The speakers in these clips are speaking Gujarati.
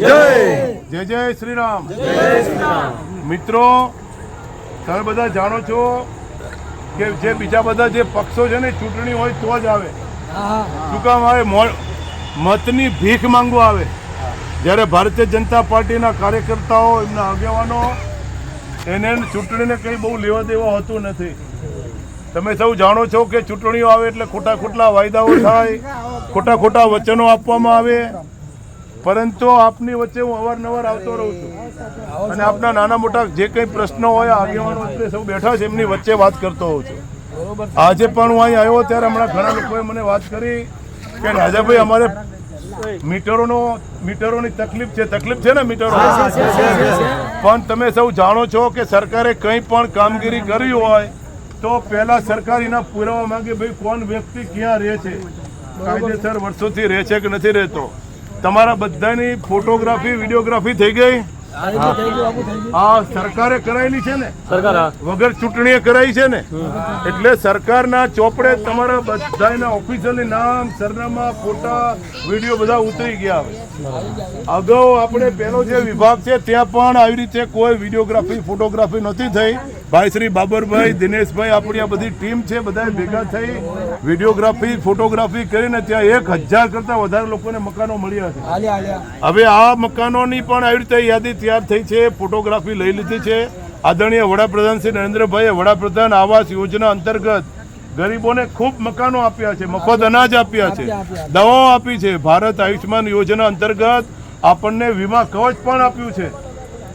જય. જય શ્રી રામ મિત્રો તમે બધા જાણો છો કે જે બીજા બધા જે પક્ષો છે ને ચૂંટણી હોય તો જ આવે. શું કામ આવે? મતની ભીખ માંગવા આવે. જ્યારે ભારતીય જનતા પાર્ટીના કાર્યકર્તાઓ એમના આગેવાનો એને ચૂંટણીને કંઈ બહુ લેવા દેવા હોતું નથી. તમે સૌ જાણો છો કે ચૂંટણીઓ આવે એટલે ખોટા ખોટલા વાયદાઓ થાય ખોટા ખોટા વચનો આપવામાં આવે. પરંતુ આપની વચ્ચે હું અવારનવાર આવતો રહું છું. અને આપના નાના મોટા જે કંઈ પ્રશ્નો હોય આગેવાનો વચ્ચે સૌ બેઠા છે એમની વચ્ચે વાત કરતો હોઉં છું. આજે પણ હું અહીં આવ્યો ત્યારે હમણાં ઘણા લોકોએ મને વાત કરી કે રાજાભાઈ અમારે મીટરોનો મીટરોની તકલીફ છે તકલીફ છે ને મીટરો? પણ તમે સૌ જાણો છો કે સરકારે કંઈ પણ કામગીરી કરી હોય તો પહેલા સરકાર એના પુરાવા માંગે ભાઈ કોણ વ્યક્તિ ક્યાં રહે છે? કાયદેસર વર્ષોથી રહે છે કે નથી રહેતો? તમારા બધાની ફોટોગ્રાફી વિડીયોગ્રાફી થઈ ગઈ? હા. સરકારે કરાયેલી છે ને? વગર ચૂંટણીએ કરાઈ છે ને? એટલે સરકારના ચોપડે તમારા બધાના ઓફિસરની નામ સરનામા ફોટા વીડિયો બધા ઉતરી ગયા હવે. અગાઉ આપણે પેલો જે વિભાગ છે ત્યાં પણ આવી રીતે કોઈ વિડીયોગ્રાફી ફોટોગ્રાફી નહોતી થઈ. ભાઈ શ્રી બાબરભાઈ દિનેશભાઈ આપણી આ બધી ટીમ છે બધા ભેગા થઈ વિડીયોગ્રાફી ફોટોગ્રાફી કરીને ત્યાં એક હજાર કરતાં વધારે લોકોને મકાનો મળ્યા છે. હવે આ મકાનોની પણ આવી રીતે યાદી તૈયાર થઈ છે ફોટોગ્રાફી લઈ લીધી છે. આદરણીય વડાપ્રધાન શ્રી નરેન્દ્રભાઈએ વડાપ્રધાન આવાસ યોજના અંતર્ગત ગરીબોને ખૂબ મકાનો આપ્યા છે મફત અનાજ આપ્યા છે દવાઓ આપી છે. ભારત આયુષ્યમાન યોજના અંતર્ગત આપણને વીમા કવચ પણ આપ્યું છે.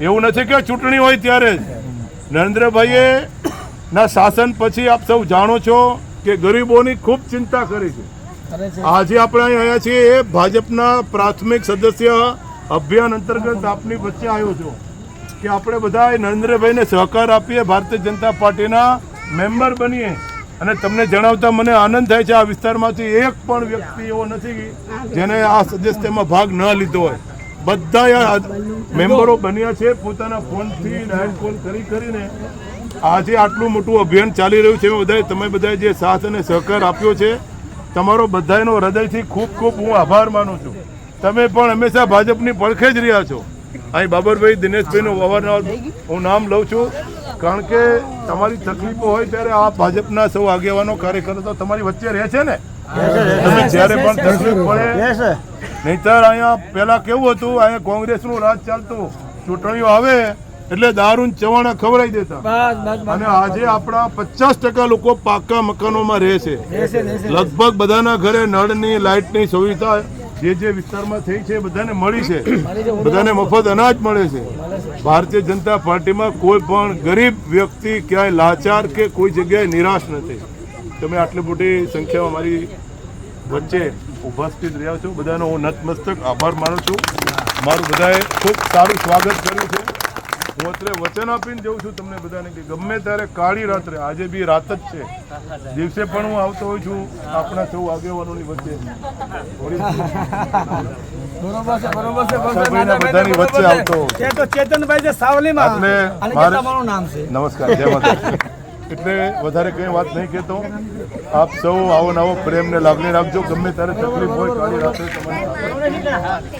એવું નથી કે ચૂંટણી હોય ત્યારે જ. નરેન્દ્રભાઈએ ના શાસન પછી આપ સૌ જાણો છો કે ગરીબોની ખૂબ ચિંતા કરી છે. આજે આપણે અહીં આવ્યા છીએ એ ભાજપના પ્રાથમિક સદસ્ય અભિયાન અંતર્ગત આપની વચ્ચે આવ્યો છું. કે આપણે બધા નરેન્દ્રભાઈને સહકાર આપીએ ભારતીય જનતા પાર્ટીના મેમ્બર બનીએ. અને તમને જણાવતા મને આનંદ થાય છે આ વિસ્તારમાંથી એક પણ વ્યક્તિ એવો નથી જેને આ સદસ્યમાં ભાગ ન લીધો હોય. બધા મેમ્બરો બન્યા છે પોતાના ફોનથી ડાયલ ફોન કરી કરીને આજે આટલું મોટું અભિયાન ચાલી રહ્યું છે. બધાએ તમે બધાએ જે સાથ અને સહકાર આપ્યો છે તમારો બધાનો હૃદયથી ખૂબ ખૂબ હું આભાર માનું છું. તમે પણ હંમેશા ભાજપની પડખે જ રહ્યા છો. અહીં બાબરભાઈ દિનેશભાઈનું અવારનવાર હું નામ લઉં છું. કારણ કે તમારી તકલીફો હોય ત્યારે આ ભાજપના સૌ આગેવાનો કાર્યકર્તાઓ તમારી વચ્ચે રહે છે ને? તમે જ્યારે પણ તકલીફ પડે નહીતર અહીંયા પહેલાં કેવું હતું? અહીંયા કોંગ્રેસનું રાજ ચાલતું. ચૂંટણીઓ આવે એટલે દારૂન ચવાણા ખવડાવી દેતા. અને આજે આપણા પચાસ ટકા લોકો પાકા મકાનોમાં રહે છે. લગભગ બધાના ઘરે નળની લાઇટની સુવિધા જે જે વિસ્તારમાં થઈ છે બધાને મળી છે. બધાને મફત અનાજ મળે છે. ભારતીય જનતા પાર્ટીમાં કોઈ પણ ગરીબ વ્યક્તિ ક્યાંય લાચાર કે કોઈ જગ્યાએ નિરાશ નથી. તમે આટલી મોટી સંખ્યામાં મારી વચ્ચે ઉપસ્થિત રહ્યા છો. બધાનો હું નતમસ્તક આભાર માનું છું. મારું બધાએ ખૂબ સારું સ્વાગત કર્યું છે. હું અત્યારે વચન આપીને જઉં છું તમને બધાને કે ગમે ત્યારે કાળી રાત્રે આજે બી રાત જ છે. દિવસે પણ હું આવતો હોઉં છું આપણા સૌ આગેવાનોની વચ્ચે. બધાની વચ્ચે આવતો ચેતનભાઈ સાવલીમાં. છે? નમસ્કાર જય માતા એટલે વધારે કંઈ વાત નહીં કહેતો. આપ સૌ આવો નવો પ્રેમને લાગણી રાખજો. ગમે ત્યારે તકલીફ હોય કાળી રાત્રે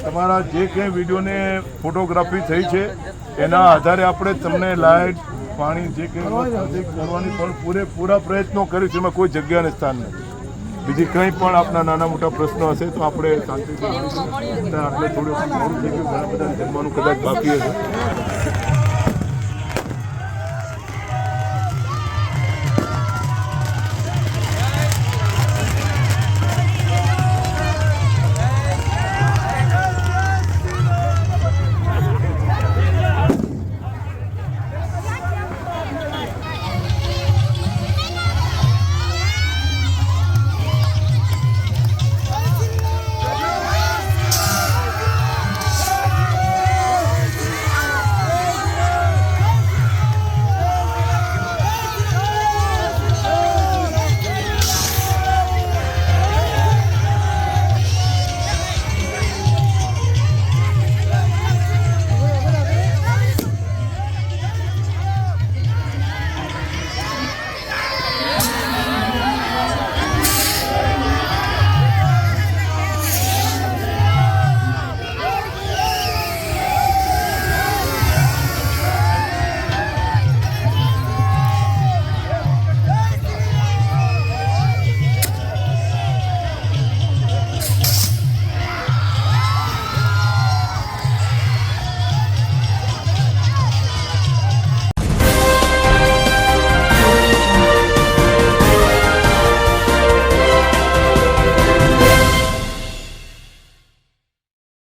તમારા જે કંઈ વિડીયોને ફોટોગ્રાફી થઈ છે, એના આધારે આપણે તમને લાઇટ પાણી જે કંઈ કરવાની પણ પૂરેપૂરા પ્રયત્નો કરીશું. એમાં કોઈ જગ્યાને સ્થાન નથી. બીજી કંઈ પણ આપના નાના મોટા પ્રશ્નો હશે તો આપણે શાંતિથી. આટલે થોડું થઈ ગયું. ઘણા બધા જમવાનું કદાચ બાકી હશે.